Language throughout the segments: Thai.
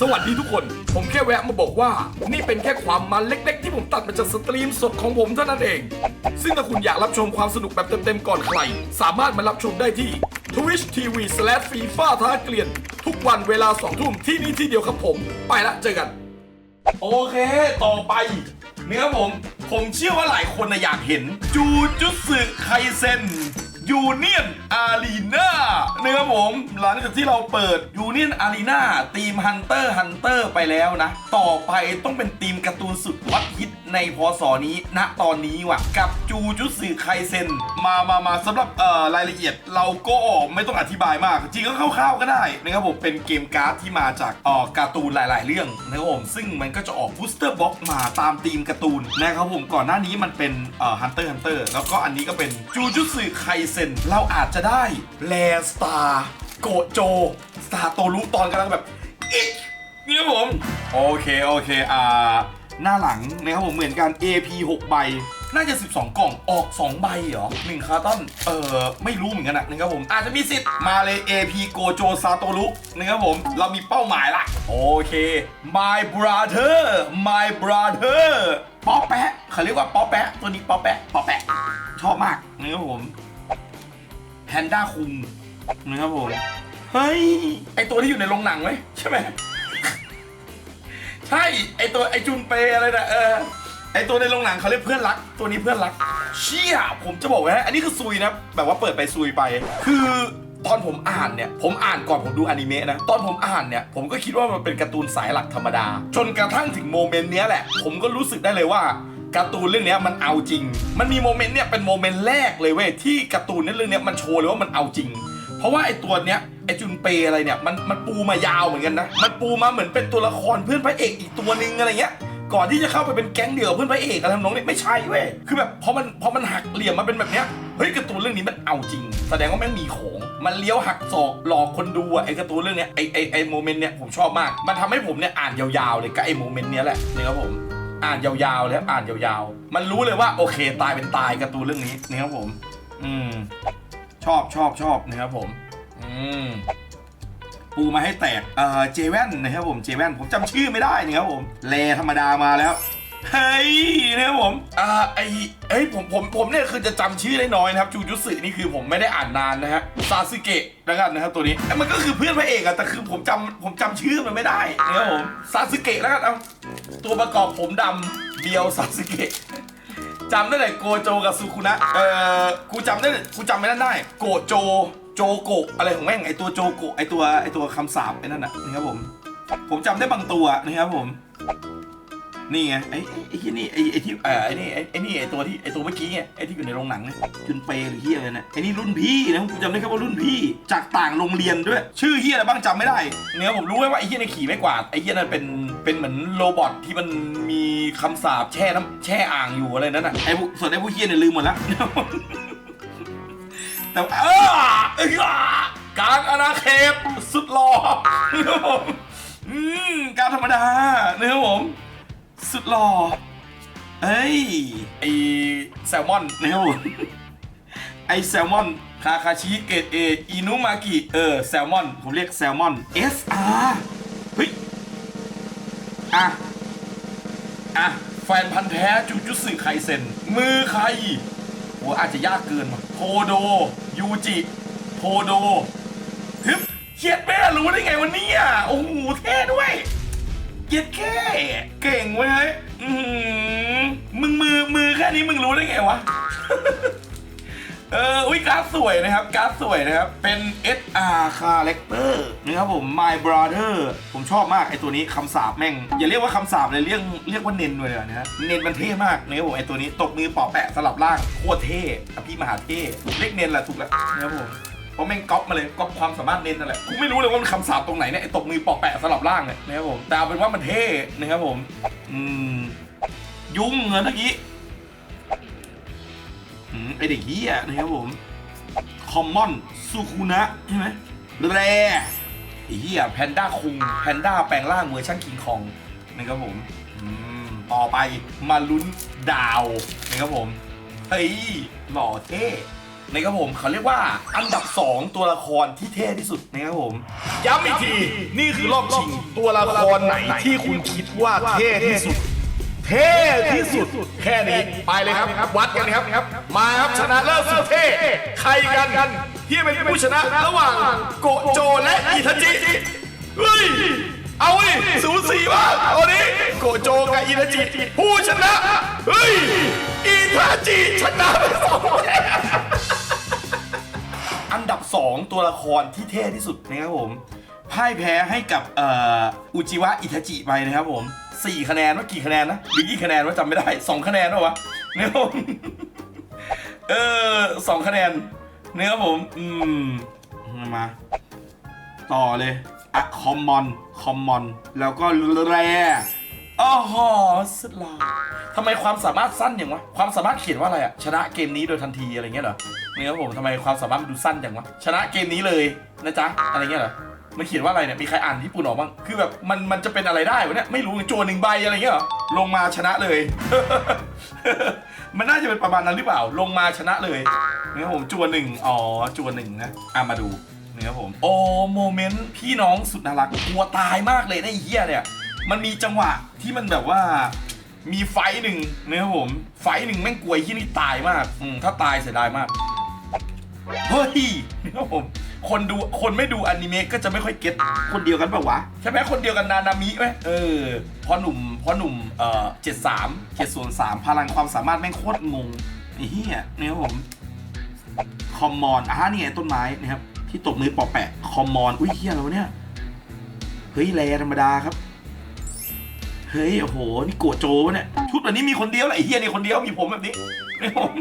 สวัสดีทุกคน ผมแค่แวะมาบอกว่า นี่เป็นแค่ความมันเล็ก ๆ ที่ผมตัดมาจากสตรีมสดของผมเท่านั้นเอง ซึ่งถ้าคุณอยากรับชมความสนุกแบบเต็มๆก่อนใคร สามารถมารับชมได้ที่ Twitch TV FIFA ท้าเกลียน ทุกวันเวลา2ทุ่มที่นี่ที่เดียวครับผม ไปละเจอกัน โอเค ต่อไป เนื้อผม ผมเชื่อว่าหลายคนนะอยากเห็น จูจุสึไคเซน ยูเนียนอารีนาเนื้อผม หลังจากที่เราเปิดยูเนียนอารีนาทีมฮันเตอร์ฮันเตอร์ไปแล้วนะ ต่อไปต้องเป็นทีมการ์ตูนสุดวัดฮิต ในพศนี้ณตอนนี้ว่ะ กับจูจุสึไคเซนมามามาสำหรับเอ่อรายละเอียด เราก็ไม่ต้องอธิบายมาก จริงก็คร่าวๆก็ได้นะครับผมเป็นเกมการ์ดที่มาจากเอ่อการ์ตูนหลาย ๆ เรื่องนะครับผมซึ่งมันก็จะออกบูสเตอร์บ็อกมาตามธีมการ์ตูนนะครับผมก่อนหน้านี้มันเป็นเอ่อฮันเตอร์ฮันเตอร์แล้วก็อันนี้ก็เป็นจูจุสึไคเซนเราอาจจะได้แลสตาร์โกโจสตาโตรุตอนกำลังแบบอิ๊กนี่ครับผม โอเค โอเค อ่า หน้าหลังนะครับผมเหมือนกัน AP 6 ใบ น่าจะ 12 กล่องออก 2 ใบเหรอ1คาร์ตอนเออไม่รู้เหมือนกันนะนะครับผม อาจจะมีสิทธิ์มาเลย AP โกโจซาโตรุนะครับผม เรามีเป้าหมายละ โอเค my brother my brother ป๊อแปะเขาเรียกว่าป๊อแปะตัวนี้ป๊อแปะป๊อแปะชอบมากนะครับผมแพนด้าคุงนะครับผม เฮ้ย ไอตัวที่อยู่ในโรงหนังไหมใช่ไหม ใช่ไอตัวไอจุนเปอะไรนะเออไอตัวในโรงหนังเขาเรียกเพื่อนรัก ตัวนี้เพื่อนรัก เชี่ยผมจะบอกไว้นะอันนี้คือซุยนะแบบว่าเปิดไปซุยไป คือตอนผมอ่านเนี่ย ผมอ่านก่อนผมดูอนิเมะนะ ตอนผมอ่านเนี่ย ผมก็คิดว่ามันเป็นการ์ตูนสายหลักธรรมดา จนกระทั่งถึงโมเมนต์เนี้ยแหละ ผมก็รู้สึกได้เลยว่าการ์ตูนเรื่องเนี้ยมันเอาจริง มันมีโมเมนต์เนี่ยเป็นโมเมนต์แรกเลยเว้ยที่การ์ตูนเรื่องเนี้ยมันโชว์เลยว่ามันเอาจริง เพราะว่าไอตัวเนี้ย ไอจุนเปอะไรเนี่ยมันมันปูมายาวเหมือนกันนะ มันปูมาเหมือนเป็นตัวละครเพื่อนพระเอกอีกตัวหนึ่งอะไรเงี้ยก่อนที่จะเข้าไปเป็นแก๊งเดี่ยวเพื่อนพระเอกอะไรทำนองนี้ไม่ใช่เว้ยคือแบบพอมันพอมันหักเหลี่ยมมาเป็นแบบเนี้ยเฮ้ยการ์ตูนเรื่องนี้มันเอาจริง แสดงว่าแม่งมีของ มันเลี้ยวหักศอกหลอกคนดูอะไอการ์ตูนเรื่องเนี้ยไอไอไอโมเมนต์เนี้ยผมชอบมาก มันทำให้ผมเนี่ยอ่านยาวๆเลยกับไอโมเมนต์เนี้ยแหละนี่ครับผมอ่านยาวๆเลยครับอ่านยาวๆ มันรู้เลยว่าโอเคตายเป็นตายการ์ตูนเรื่องนี้นี่ครับผม อืมชอบชอบชอบนะครับผม อืมปูมาให้แตกเอ่อเจแว่นนะครับผมเจแว่นผมจำชื่อไม่ได้นะครับผมแลธรรมดามาแล้ว เฮ้ยนะครับผมอ่าไอเอ้ยผมผมผมเนี่ยคือจะจำชื่อได้น้อยนะครับจูจุสึนี่คือผมไม่ได้อ่านนานนะฮะซาสึเกะแล้วกันนะครับตัวนี้มันก็คือเพื่อนพระเอกอะแต่คือผมจำผมจำชื่อมันไม่ได้นะครับผมซาสึเกะแล้วกันเอาตัวประกอบผมดำเดียวซาสึเกะ จำได้เลยโกโจกับซูคุนะ เอ่อ กูจำได้กูจำไม่ได้โกโจ โจโกะอะไรของแม่งไอตัวโจโกะไอตัวไอตัวคำสาปไอ้นั่นน่ะนะครับผม ผมจำได้บางตัวนะครับผม นี่ไงไอ้ไอ้ไอ้ที่นี่ไอ้ไอ้ที่เออไอ้นี่ไอ้ไอนี่ไอ้ตัวที่ไอ้ตัวเมื่อกี้ไงไอ้ที่อยู่ในโรงหนังเนี่ยจุนเปย์หรือเฮียอะไรเนี่ยไอ้นี่รุ่นพี่นะผมจำได้แค่ว่ารุ่นพี่ จากต่างโรงเรียนด้วย ชื่อเฮียอะไรบ้างจำไม่ได้เนี่ยผมรู้แค่ว่าไอ้เฮียในขี่ไม่กวาดไอ้เฮียนั่นเป็นเป็นเหมือนโรบอทที่มันมีคำสาปแช่น้ำแช่อ่างอยู่อะไรนั่นน่ะไอ้พวกส่วนไอ้ผู้เฮียเนี่ยลืมหมดแล้ว แต่ว่าเออเอยกลางอาณาเขตสุดหล่อนะครับผมอืมการธรรมดานะครับผม สุดหล่อเอ้ยไอแซลมอนนะครับผมไอแซลมอนคาคาชิเกตเออินุมากิเออแซลมอนผมเรียกแซลมอน SR เฮ้ยอะอะแฟนพันธ์แท้จูจุสึไคเซนมือใคร หอาจจะยากเกินว่ะโคโด ยูจิโคโดฮึบเขียดแม่รู้ได้ไงวันนี้อะโอ้โหเท่ด้วยเย็ดแค่เก่งเว้ยเฮ้ยอื้อหือมึงมือมือแค่นี้มึงรู้ได้ไงวะ เอออุ้ยการ์ดสวยนะครับ การ์ดสวยนะครับ เป็น SR Character นะครับผม My Brother ผมชอบมากไอตัวนี้คำสาปแม่ง อย่าเรียกว่าคำสาปเลยเรียกเรียกว่าเนนเลยนะฮะเนนมันเท่มากนะครับผมไอตัวนี้ตบมือปอแปะสลับล่างโคตรเท่อพี่มหาเท่เรียกเนนแหละถูกแล้วนะครับผมเพราะแม่งก๊อปมาเลยก๊อปความสามารถเน้นนั่นแหละกูไม่รู้เลยว่ามันคำสาปตรงไหนเนี่ยไอ้ตบมือปอกแปะสลับล่างเนี่ยนะครับผมแต่เอาเป็นว่ามันเท่นะครับผม อืม ยุ่งเหรอเมื่อกี้ ไอเด็กเฮียนะครับผม คอมมอนซูคุนะใช่ไหมแรไอเฮียแพนด้าคุงแพนด้าแปลงร่างเวอร์ชันคิงคองนะครับผมอืมต่อไปมาลุ้นดาวนะครับผม เฮ้ย หล่อเท่นะครับผมเขาเรียกว่าอันดับ 2 ตัวละครที่เท่ที่สุดนะครับผม ย้ำอีกที นี่คือรอบชิงตัวละครไหนที่คุณคิดว่าเท่ที่สุด เท่ที่สุดแค่นี้ไปเลยครับ วัดกันครับ มาครับชนะเลิศสุดเท่ใครกันที่เป็นผู้ชนะระหว่างโกโจและอิทาจิเฮ้ยเอาดิสูสีมากเอาดิโกโจกับอิทาจิผู้ชนะเฮ้ยอิทาจิชนะไปสองแต้มอันดับ 2 ตัวละครที่เท่ที่สุดนะครับผมพ่ายแพ้ให้กับเอ่ออุจิวะอิทาจิไปนะครับผม 4คะแนนว่ากี่คะแนนนะหรือกี่คะแนนว่าจำไม่ได้2คะแนนหรอวะเนะครับผมเออสองคะแนนเนะครับผมอืมมา ต่อเลยอะคอมมอนคอมมอนแล้วก็แรอ้อหสุดหลาทำไมความสามารถสั้นอย่างวะ ความสามารถเขียนว่าอะไรอะชนะเกมนี้โดยทันทีอะไรเงี้ยเหรอเนี่ยครับผมทำไมความสามารถมันดูสั้นอย่างวะ ชนะเกมนี้เลยนะจ๊ะอะไรเงี้ยเหรอ มันเขียนว่าอะไรเนี่ยมีใครอ่านญี่ปุ่นออกบ้างคือแบบมันมันจะเป็นอะไรได้วะเนี่ยไม่รู้จวนหนึ่งใบอะไรเงี้ยหรอลงมาชนะเลย มันน่าจะเป็นประมาณนั้นหรือเปล่า ลงมาชนะเลยนะครับผมจวนหนึ่งอ๋อจวนหนึ่งนะอะมาดูนะครับผมโอ้โมเมนต์พี่น้องสุดน่ารักกลัวตายมากเลยนะไอ้เหี้ยเนี่ย มันมีจังหวะที่มันแบบว่ามีไฟหนึ่งนะครับผม ไฟหนึ่งแม่งกลัวที่นี่ตายมากอืมถ้าตายเสียดายมากเฮ้ยนะครับผม คนดูคนไม่ดูอนิเมะก็จะไม่ค่อยเก็ตคนเดียวกันปะวะ ใช่ไหมคนเดียวกันนานามิไหมเออพ่อหนุ่มพ่อหนุ่มเอ่อเจ็ดสามเจ็ดส่วนสามพลังความสามารถแม่งโคตรงงไอ้เหี้ยเนี่ยครับผมคอมมอนอ่านี่ไงต้นไม้นะครับ ที่ตบมือปอแปะคอมมอนอุ้ยเหี้ยแล้วะเนี่ยเฮ้ยแรธรรมดาครับเฮ้ยโอ้โหนี่โกโจวะเนี่ยชุดแบบนี้มีคนเดียวแหละไอ้เฮียนี่คนเดียวมีผมแบบนี้ นี่ผม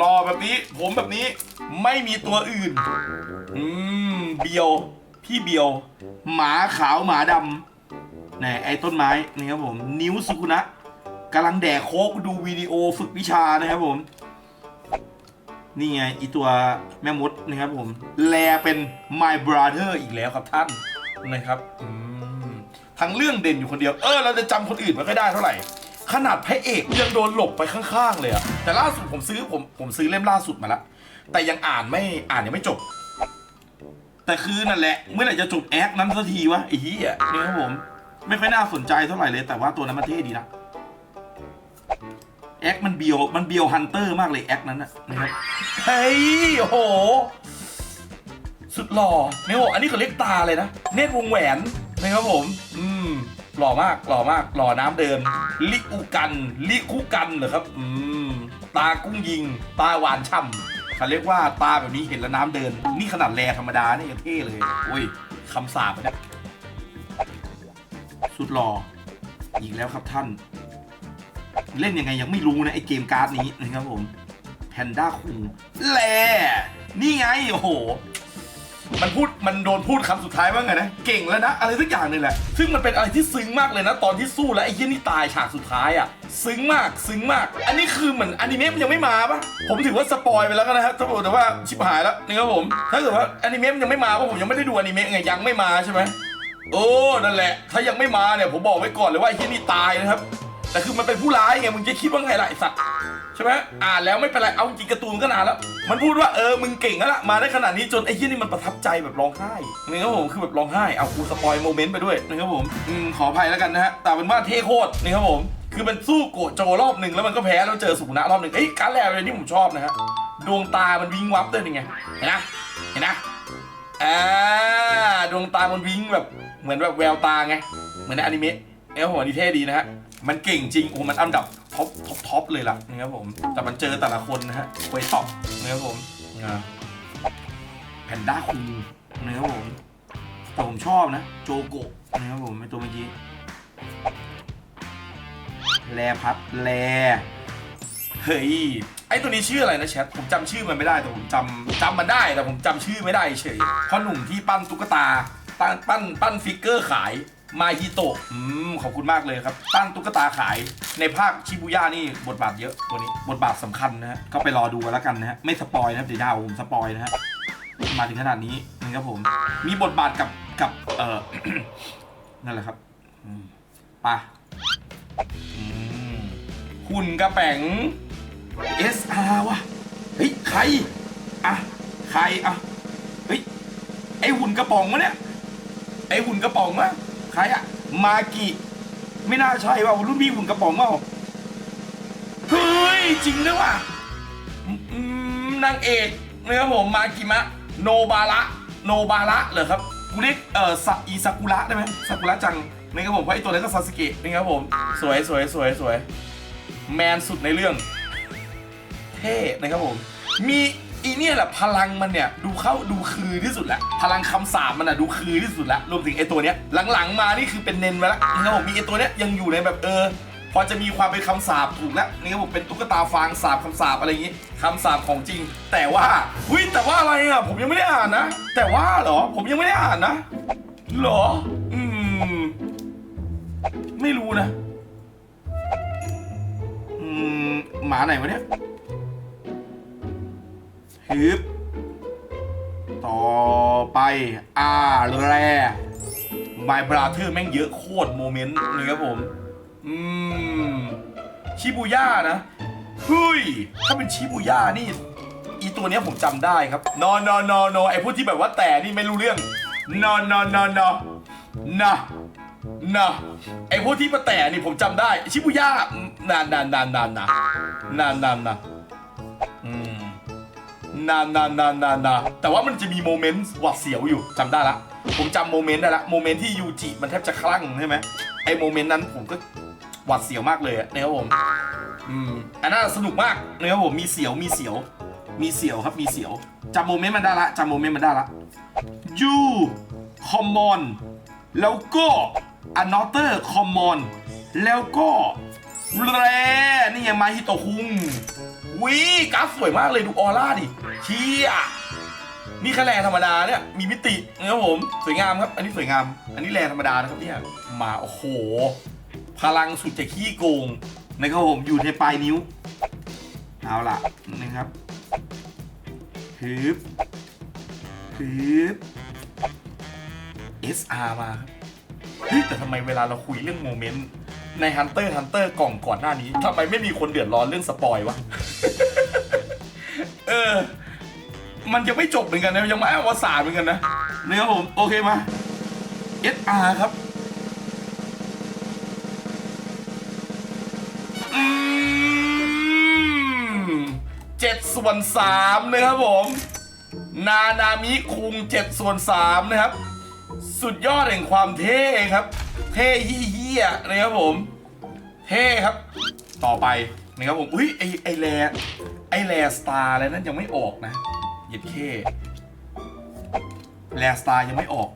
รอแบบนี้ ผมแบบนี้ไม่มีตัวอื่น อืมเบียว พี่เบียว หมาขาวหมาดำนี่ไอ้ต้นไม้นี่ครับผม นิ้วสุกุนะกำลังแดกโคกดูวิดีโอฝึกวิชานะครับผม นี่ไงอีตัวแม่มดนะครับผม แลเป็น my brother อีกแล้วครับท่านนะครับอืมทั้งเรื่องเด่นอยู่คนเดียว เออ เราจะจำคนอื่นไม่ค่อยได้เท่าไหร่ ขนาดพระเอกยังโดนหลบไปข้างๆเลยอะแต่ล่าสุดผมซื้อผมผมซื้อเล่มล่าสุดมาแล้วแต่ยังอ่านไม่อ่านยังไม่จบ แต่คือนั่นแหละ เมื่อไหร่จะจบแอคนั้นสักทีวะไอ้เหี้ยนี่ครับผม ไม่ค่อยน่าสนใจเท่าไหร่เลย แต่ว่าตัวนั้นมันเท่ดีนะแอคมันเบียวมันเบียวฮันเตอร์มากเลยแอคนั้นนะนะครับเฮ้ยโอ้โห สุดหล่อเนี่ยผมอันนี้เขาเรียกตาเลยนะเนตรวงแหวนนะครับผม อืม หล่อมากหล่อมากหล่อน้ำเดินลิอุกัน ลิคุกันเหรอครับ อืม ตากุ้งยิง ตาหวานช่ำเขาเรียกว่าตาแบบนี้เห็นแล้วน้ำเดิน นี่ขนาดแลธรรมดานี่ยังเท่เลยโอ้ยคำสาปนะสุดหล่ออีกแล้วครับท่าน เล่นยังไงยังไม่รู้นะไอเกมการ์ดนี้นะครับผมแพนด้าคูแลนี่ไงโอ้โห มันพูดมันโดนพูดคำสุดท้ายว่าไงนะเก่งแล้วนะ อะไรสักอย่างหนึงแหละ ซึ่งมันเป็นอะไรที่ซึ้งมากเลยนะ ตอนที่สู้แล้วไอ้เหี้ยนี่ตายฉากสุดท้ายอะซึ้งมากซึ้งมาก อันนี้คือเหมือนอนิเมะมันยังไม่มาปะผมถือว่าสปอยไปแล้วกันนะครับถ้าบอกแต่ว่าชิบหายแล้วนี่ครับผมถ้าเกิดว่าอนิเมะมันยังไม่มาเพราะผมยังไม่ได้ดูอนิเมะไงยังไม่มาใช่ไหมโอ้นั่นแหละ ถ้ายังไม่มาเนี่ยผมบอกไว้ก่อนเลยว่าไอ้ที่นี่ตายนะครับแต่คือมันเป็นผู้ร้ายไงมึงจะคิดว่าไงล่ะไอสัตว์ ใช่ไหมอ่านแล้วไม่เป็นไร เอาจริงการ์ตูนก็นานแล้ว มันพูดว่าเออ มึงเก่งแล้วล่ะ มาได้ขนาดนี้จนไอ้ที่นี่มันประทับใจแบบร้องไห้นี่ครับผม คือแบบร้องไห้ เอากูสปอยโมเมนต์ไปด้วยนะครับผมอืมขออภัยแล้วกันนะฮะ แต่เป็นว่าเท่โคตรนี่ครับผม คือมันสู้โกโจรอบหนึ่งแล้วมันก็แพ้แล้วเจอสุนะรอบหนึ่งเอ้ยการแลอะไรนี่ผมชอบนะฮะ ดวงตามันวิงวับด้วยนี่ไง เห็นนะ เห็นนะอ่าดวงตามันวิ้งแบบ เหมือนแบบแววตาไง เหมือนในอนิเมะเนี่ยผมอันนี้เท่ดีนะฮะ มันเก่งจริงโอ้มันอันดับท็อปท็อปท็อปเลยล่ะนะครับผม แต่มันเจอแต่ละคนนะฮะควยท็อปนะครับผมอ่าแพนด้าคูนะครับผมแต่ผมชอบนะ โจโกะนะครับผมไอตัวเมื่อกี้แลพัดแลเฮ้ยไอตัวนี้ชื่ออะไรนะแชทผมจำชื่อมันไม่ได้แต่ผมจำจำมันได้แต่ผมจำชื่อไม่ได้เฉยเพราะหนุ่มที่ปั้นตุ๊กตาปั้นปั้นปั้นฟิกเกอร์ขาย มาฮิโตะอืมขอบคุณมากเลยครับปั้นตุ๊กตาขายในภาคชิบูย่านี่บทบาทเยอะตัวนี้ บทบาทสำคัญนะฮะก็ไปรอดูกันแล้วกันนะฮะไม่สปอยนะครับเดี๋ยวดาวผมสปอยนะฮะมาถึงขนาดนี้นะครับผม มีบทบาทกับกับเอ่อนั่นแหละครับอืมไปะอืมหุ่นกระแป๋ง SR วะเฮ้ยใครอะใครอะเฮ้ยไอหุ่นกระป๋องวะเนี่ยไอหุ่นกระป๋องวะ ใครอะมากิไม่น่าใช่ว่ารุ่นพี่หุ่นกระป๋องเปล่าเฮ้ย จริงด้วยว่ะอืมนางเอกนะครับผมมากิมะ โนบาระโนบาระเหรอครับกูเรียกเอ่อซาอีซากุระได้ไหมซากุระจังนะครับผมเพราะไอตัวนั้นก็ซาสึเกะนะครับผมสวยสวยสวยสวยแมนสุดในเรื่อง เท่นะครับผมมี อีเนี่ยแหละพลังมันเนี่ยดูเข้าดูคือที่สุดแหละพลังคำสาปมันอะดูคือที่สุดละรวมถึงไอตัวเนี้ยหลังๆมานี่คือเป็นเน้นไปแล้วนะครับผมมีไอตัวเนี้ยยังอยู่ในแบบเออพอจะมีความเป็นคำสาปถูกแล้วนี่ครับผมเป็นตุ๊กตาฟางสาบคำสาปอะไรอย่างงี้คำสาปของจริง แต่ว่าหุ้ยแต่ว่าอะไรอะผมยังไม่ได้อ่านนะ แต่ว่าเหรอผมยังไม่ได้อ่านนะหรอ อืม ไม่รู้นะ อืมหมาไหนวะเนี่ย ฮึบต่อไปอาแรมายบราเธอร์แม่งเยอะโคตรโมเมนต์เลยครับผม อืม ชิบูย่านะเฮ้ย ถ้าเป็นชิบูย่านี่ อีตัวเนี้ยผมจำได้ครับ นอนนอนนอนนอไอพวกที่แบบว่าแต่นี่ไม่รู้เรื่อง นอนนอนนอนนอนะนะไอพวกที่มาแต่นี่ผมจำได้ ชิบูย่านานนานนานนานนานานนานนะอืม นานนานนานานาแต่ว่ามันจะมีโมเมนต์หวาดเสียวอยู่จำได้ละ ผมจำโมเมนต์ได้ละโมเมนต์ที่ยูจิมันแทบจะคลั่งใช่ไหมไอโมเมนต์นั้นผมก็หวาดเสียวมากเลยอะนะครับผมอืมอันนั้นสนุกมากนะครับผมมีเสียวมีเสียว มีเสียวครับมีเสียวจำโมเมนต์มันได้ละจำโมเมนต์มันได้ละยูคอมมอนแล้วก็อนอเตอร์คอมมอนแล้วก็แรนี่ยังมาฮิโตคุง วิกราฟสวยมากเลยดูออร่าดิเชี่ยนี่แค่แรงธรรมดาเนี่ยมีมิตินะครับผมสวยงามครับ อันนี้สวยงาม อันนี้แรงธรรมดานะครับเนี่ยมาโอ้โห พลังสุดจะขี้โกงนะครับผมอยู่ในปลายนิ้วเอาล่ะนะครับฮึบฮึบ SR มาเฮ้ยแต่ทำไมเวลาเราคุยเรื่องโมเมนต์ใน Hunter Hunter กล่องก่อนหน้านี้ทำไมไม่มีคนเดือดร้อนเรื่องสปอยวะ เออ มันยังไม่จบเหมือนกันนะยังไม่อวสานเหมือนกันนะนะครับผม โอเคมา SR ครับอืมเจ็ดส่วนสามนะครับผม นานามิคุงเจ็ดส่วนสามนะครับ สุดยอดแห่งความเท่ครับ เท่เฮี้ยนะครับผม เท่ครับ ต่อไป นะครับผมอุ้ยไอไอแลไอแลสตาร์อะไรนั้นยังไม่ออกนะเหย็ดเคแลสตาร์ยังไม่ออก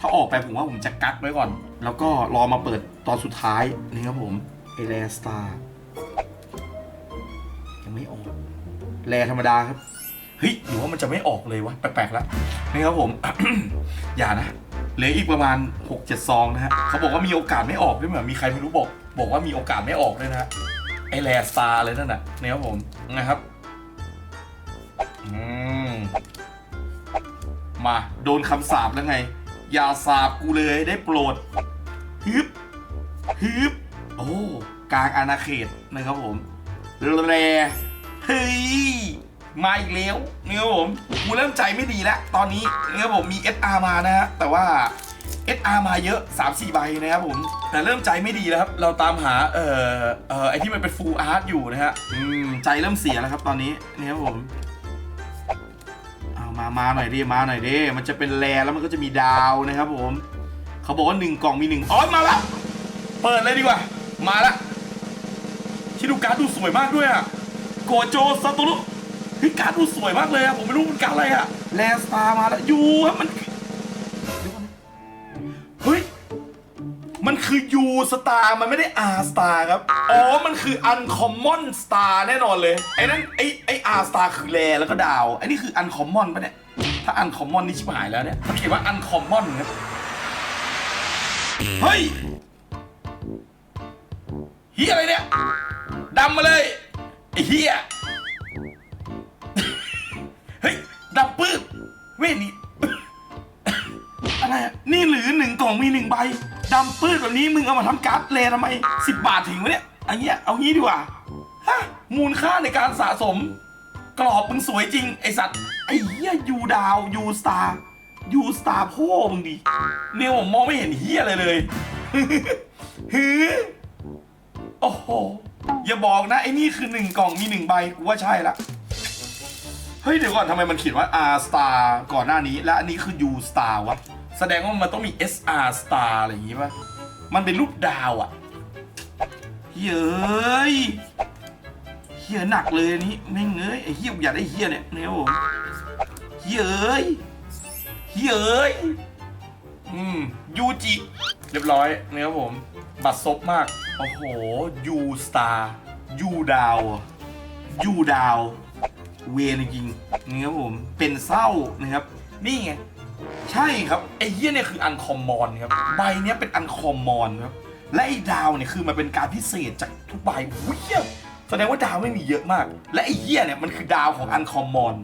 ถ้าออกไปผมว่าผมจะกักไว้ก่อน แล้วก็รอมาเปิดตอนสุดท้ายนี่ครับผมไอแลสตาร์ยังไม่ออกแลธรรมดาครับเฮ้ยหรือว่ามันจะไม่ออกเลยวะแปลกๆแล้วนี่ครับผม อย่านะเหลืออีกประมาณ 6-7 ซองนะฮะเขาบอกว่ามีโอกาสไม่ออกด้วยเหมือนมีใครไม่รู้บอก บอกว่ามีโอกาสไม่ออกด้วยนะฮะ ไอแลสตาร์เลยนั่นน่ะนี่ครับผมนะครับอืมมาโดนคำสาปแล้วไง อย่าสาบกูเลยได้โปรดฮึบฮึบโอ้กลางอาณาเขตนะครับผมแรเฮ้ยมาอีกแล้วนี่ครับผมกูเริ่มใจไม่ดีแล้ว ตอนนี้นี่ครับผมมี SR มานะฮะแต่ว่า SR มาเยอะ 3-4 ใบนะครับผม แต่เริ่มใจไม่ดีแล้วครับ เราตามหา เอ่อ เอ่อ ไอที่มันเป็นฟูลอาร์ตอยู่นะฮะ อืม ใจเริ่มเสียแล้วครับตอนนี้นี่ครับผมเอามา มาหน่อยดิ มาหน่อยดิ มันจะเป็นแรแล้วมันก็จะมีดาวนะครับผม เขาบอกว่าหนึ่งกล่องมีหนึ่งอ๋อ มาละ เปิดเลยดีกว่า มาละที่ดูการ์ดดูสวยมากด้วยอะโกโจซาโตรุเฮ้ยการ์ดดูสวยมากเลยอะผมไม่รู้มันการ์ดอะไรอะแลสตาร์มาแล้วยูครับมัน คือยูสตาร์มันไม่ได้อาร์สตาร์ครับ อ๋อ มันคืออันคอมมอนสตาร์แน่นอนเลย ไอ้นั่นไอ้ไอ้อาร์สตาร์คือแรแล้วก็ดาว ไอ้นี่คืออันคอมมอนปะเนี่ย ถ้าอันคอมมอนนี่ชิบหายแล้วเนี่ยเขาเขียนว่าอันคอมมอนครับเฮ้ยเฮียอะไรเนี่ยดำมาเลยไอ้เฮียเฮ้ยดำปื้ดเว้ยนี่อะไรอะนี่หรือหนึ่งกล่องมีหนึ่งใบ ดำปื้ดแบบนี้มึงเอามาทำการ์ดเลทำไมสิบบาทถึงวะเนี่ยอันเนี้ยเอางี้ดีกว่าฮะมูลค่าในการสะสม กรอบมึงสวยจริง ไอสัตว์ไอ้เหี้ยยูดาวยูสตาร์ยูสตาร์พ่อมึงดิเนี่ยผมมองไม่เห็นเหี้ยอะไรเลยฮือโอ้โหอย่าบอกนะไอ้นี่คือหนึ่งกล่องมีหนึ่งใบกูว่าใช่ละ เฮ้ยเดี๋ยวก่อนทำไมมันเขียนว่า R Star ก่อนหน้านี้ และอันนี้คือ U Star วะ แสดงว่ามันต้องมี SR Star อะไรอย่างงี้ป่ะ มันเป็นรูปดาวอะเฮ้ยเฮียหนักเลยอันนี้แม่งเอ้ยไอ้เฮียอยากได้เฮียเนี่ยเนี่ยผมเฮียเอ้ยเฮียเอ้ยอืมยูจิเรียบร้อยเนะครับผม บัตรซบมาก โอ้โหยูสตาร์ยูดาวยูดาว เวนจริงนี่ครับผมเป็นเศร้านะครับ นี่ไงใช่ครับไอ้เหี้ยเนี่ยคืออันคอมมอนครับใบเนี้ยเป็นอันคอมมอนครับและไอ้ดาวเนี่ยคือมันเป็นการพิเศษจากทุกใบหุ้ยเฮียแสดงว่าดาวไม่มีเยอะมาก และไอ้เหี้ยเนี่ยมันคือดาวของอันคอมมอน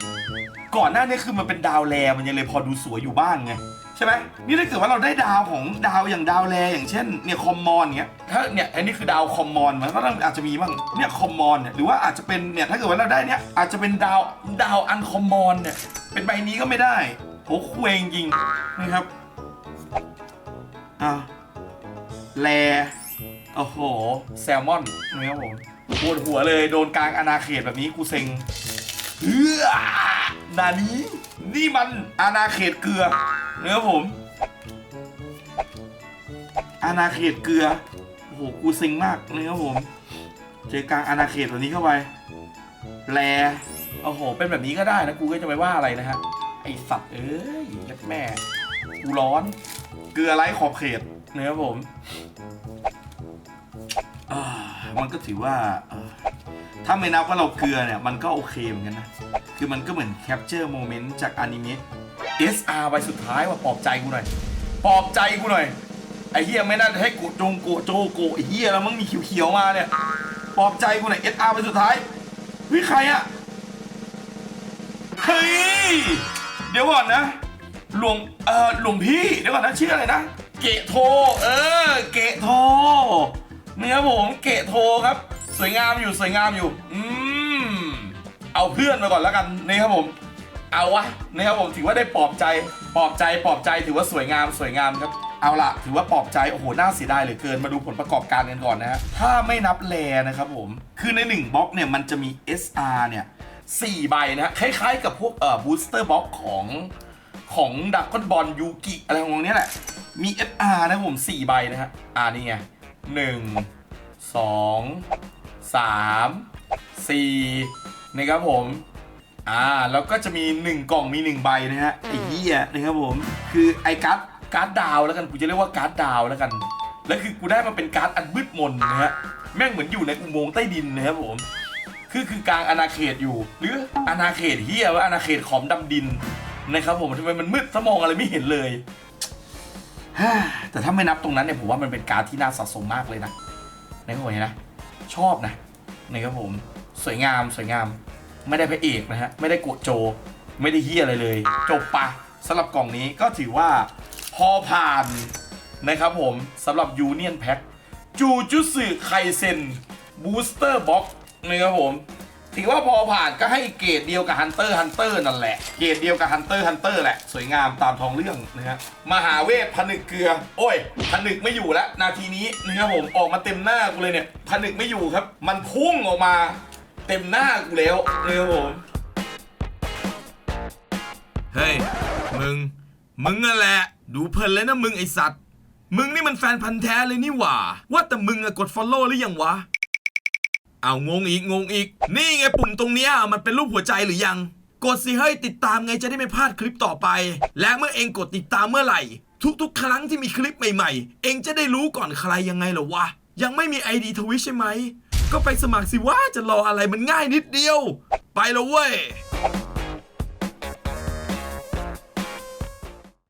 ก่อนหน้านี้คือมันเป็นดาวแรมันยังเลยพอดูสวยอยู่บ้างไง ใช่ไหมนี่ถ้าเกิดว่าเราได้ดาวของดาวอย่างดาวแรอย่างเช่นเนี่ยคอมมอนเนี้ยถ้าเนี่ยอันนี้คือดาวคอมมอนมันก็ต้องอาจจะมีบ้างเนี่ยคอมมอนเนี่ยหรือว่าอาจจะเป็นเนี่ยถ้าเกิดว่าเราได้เนี่ยอาจจะเป็นดาวดาวอันคอมมอนเนี่ยเป็นใบนี้ก็ไม่ได้โอ้คุยจริงนะครับอะแลโอ้โหแซลมอนนะครับผมปวดหัวเลยโดนกลางอาณาเขตแบบนี้กูเซ็ง เฮือนานี้นี่มันอาณาเขตเกลือนะครับผม อาณาเขตเกลือ โอ้โห กูเซ็งมากเนะครับผม เจอกลางอาณาเขตแบบนี้เข้าไป แลโอ้โห เป็นแบบนี้ก็ได้นะ กูก็จะไปว่าอะไรนะฮะ ไอสัตว์เอ้ยยัดแม่ กูร้อน เกลือไร้ขอบเขตนะครับผมอมันก็ถือว่า ถ้าไม่นับว่าเราเกลือเนี่ยมันก็โอเคเหมือนกันนะ คือมันก็เหมือนแคปเจอร์โมเมนต์จากอนิเมะ SR ไปสุดท้ายว่าปลอบใจกูหน่อย ปลอบใจกูหน่อย ไอ้เฮียไม่น่าให้กูจงโกโจโกไอ้เฮียแล้วมึงมีเขียวๆมาเนี่ย ปลอบใจกูหน่อย SR ไปสุดท้ายวิใครอะเฮ้ย เดี๋ยวก่อนนะ หลวง เอ่อ หลวงพี่ เดี๋ยวก่อนนะชื่ออะไรนะ เกะโท เออ เกะโทเนี่ครับผม เกะโทครับ สวยงามอยู่สวยงามอยู่ อืมเอาเพื่อนมาก่อนแล้วกันนี่ครับผม เอาวะนี่ครับผมถือว่าได้ปลอบใจปลอบใจปลอบใจถือว่าสวยงามสวยงามครับเอาละถือว่าปลอบใจโอ้โหน่าเสียดายเหลือเกินมาดูผลประกอบการกันก่อนนะฮะถ้าไม่นับแลนะครับผม คือใน1บล็อกเนี่ยมันจะมี SR เนี่ย4ใบนะฮะคล้ายๆกับพวกเอ่อบูสเตอร์บ็อกของของดักคอนบอลยูกิอะไรของเนี้ยแหละมี SR นะครับผม4ใบนะฮะอ่านี่ไง1 2 3 4นะครับผมอ่าแล้วก็จะมี 1 กล่องมี 1 ใบนะฮะไอ้เหี้ยนะครับผม คือไอ้การ์ดการ์ดดาวแล้วกันกูจะเรียกว่าการ์ดดาวแล้วกันแล้วคือกูได้มาเป็นการ์ดอันมืดมนนะฮะแม่งเหมือนอยู่ในอุโมงค์ใต้ดินนะครับผมคือคือกลางอาณาเขตอยู่ หรืออาณาเขตเฮียว่าอาณาเขตขอมดำดินนะครับผมทำไมมันมืดสมองอะไรไม่เห็นเลยฮ่าแต่ถ้าไม่นับตรงนั้นเนี่ยผมว่ามันเป็นการดที่น่าสะสมมากเลยนะนะครับผมเห็นนะ ชอบนะนี่ครับผมสวยงามสวยงาม ไม่ได้พระเอกนะฮะไม่ได้โกดโจ ไม่ได้เฮียอะไรเลย จบปะสำหรับกล่องนี้ก็ถือว่าพอผ่านนะครับผมสำหรับยูเนียนแพ็คจูจุสึไคเซนบูสเตอร์บ็อกนะครับผม ถือว่าพอผ่านก็ให้เกรดเดียวกับฮันเตอร์ฮันเตอร์นั่นแหละ เกรดเดียวกับฮันเตอร์ฮันเตอร์แหละ สวยงามตามท้องเรื่องนะฮะมหาเวทผนึกเกลือ โอ้ยผนึกไม่อยู่แล้วนาทีนี้นะครับผมออกมาเต็มหน้ากูเลยเนี่ยผนึกไม่อยู่ครับ มันพุ่งออกมาเต็มหน้ากูแล้วนะครับผมเฮ้ยมึง มึงนั่นแหละ ดูเพลินเลยนะมึงไอสัตว์ มึงนี่มันแฟนพันธ์แท้เลยนี่หว่า ว่าแต่มึงอะกด follow หรือยังวะ เอางงอีกงงอีก นี่ไงปุ่มตรงเนี้ยมันเป็นรูปหัวใจหรือยัง กดสิเฮ้ยติดตามไงจะได้ไม่พลาดคลิปต่อไป และเมื่อเองกดติดตามเมื่อไหร่ ทุกๆ ครั้งที่มีคลิปใหม่ๆ เองจะได้รู้ก่อนใครยังไงเหรอวะ ยังไม่มีไอดีทวิชใช่ไหม ก็ไปสมัครสิว่าจะรออะไรมันง่ายนิดเดียว ไปแล้วเว้ย